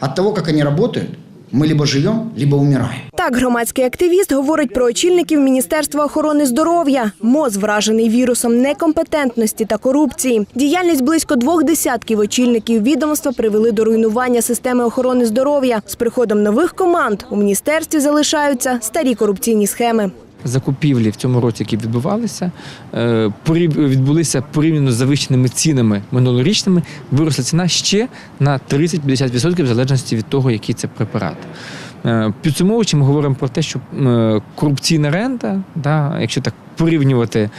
От того, как они работают, мы либо живем, либо умираем. Так, громадський активіст говорить про очільників Міністерства охорони здоров'я. МОЗ вражений вірусом некомпетентності та корупції. Діяльність близько двох десятків очільників відомства привели до руйнування системи охорони здоров'я. З приходом нових команд у міністерстві залишаються старі корупційні схеми. Закупівлі в цьому році, які відбувалися, е, відбулися порівняно з завищеними цінами минулорічними. Виросла ціна ще на 30-50% в залежності від того, який це препарат. Е, Підсумовуючи, ми говоримо про те, що е, корупційна рента, да, якщо так порівнювати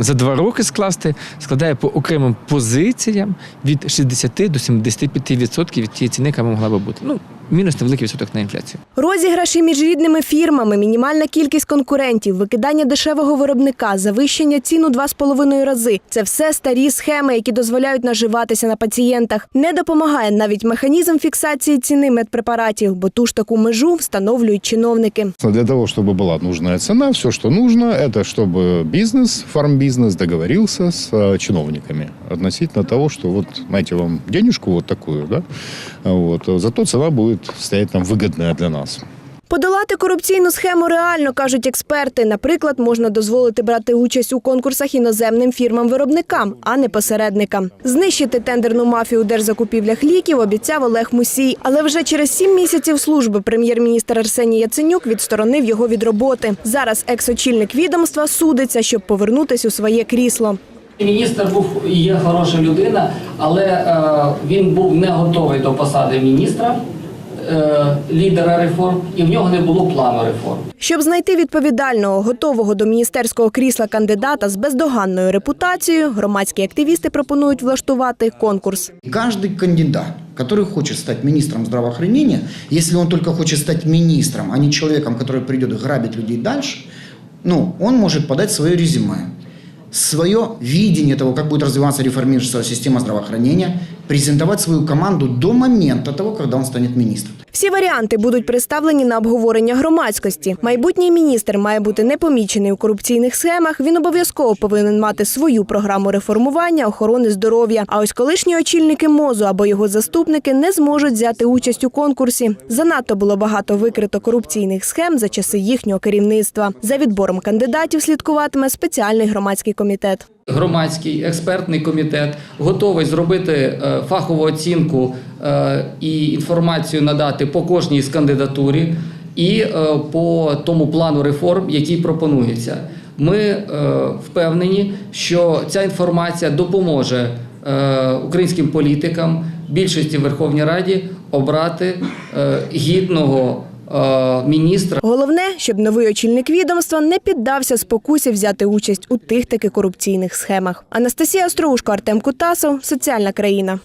за два роки скласти, складає по окремим позиціям від 60 до 75% від тієї ціни, яка могла би бути. Ну, мінус невеликий відсоток на інфляцію. Розіграші між рідними фірмами, мінімальна кількість конкурентів, викидання дешевого виробника, завищення цін у два з половиною рази це все старі схеми, які дозволяють наживатися на пацієнтах. Не допомагає навіть механізм фіксації ціни медпрепаратів, бо ту ж таку межу встановлюють чиновники. Для того, чтобы была нужная цена, все, что нужно, это чтобы бизнес, фармбизнес договорился с э, чиновниками относительно того, что вот, знаете, вам денежку вот такую, да, вот, зато цена будет стоять там выгодная для нас. Подолати корупційну схему реально кажуть експерти. Наприклад, можна дозволити брати участь у конкурсах іноземним фірмам-виробникам, а не посередникам. Знищити тендерну мафію у держзакупівлях ліків обіцяв Олег Мусій. Але вже через сім місяців служби прем'єр-міністр Арсеній Яценюк відсторонив його від роботи. Зараз екс-очільник відомства судиться, щоб повернутись у своє крісло. Міністр був і є хороша людина, але е, він був не готовий до посади міністра, лідера реформ, і в нього не було плану реформ. Щоб знайти відповідального, готового до міністерського крісла кандидата з бездоганною репутацією, громадські активісти пропонують влаштувати конкурс. И каждый кандидат, который хочет стать министром здравоохранения, если он только хочет стать министром, а не человеком, который придет грабить людей дальше, ну, он может подать свое резюме, свое видение того, как будет развиваться реформирующаяся система здравоохранения, презентовать свою команду до момента того, когда он станет министром. Всі варіанти будуть представлені на обговорення громадськості. Майбутній міністр має бути непомічений у корупційних схемах. Він обов'язково повинен мати свою програму реформування охорони здоров'я. А ось колишні очільники мозу або його заступники не зможуть взяти участь у конкурсі. Занадто було багато викрито корупційних схем за часи їхнього керівництва. За відбором кандидатів слідкуватиме спеціальний громадський комітет. Громадський експертний комітет готовий зробити е, фахову оцінку е, і інформацію надати по кожній з кандидатурі і е, по тому плану реформ, який пропонується. Ми впевнені, що ця інформація допоможе українським політикам більшості в Верховній Раді обрати гідного міністра. Головне, щоб новий очільник відомства не піддався спокусі взяти участь у тих таки корупційних схемах. Анастасія Остроушко, Артем Кутасов, соціальна країна.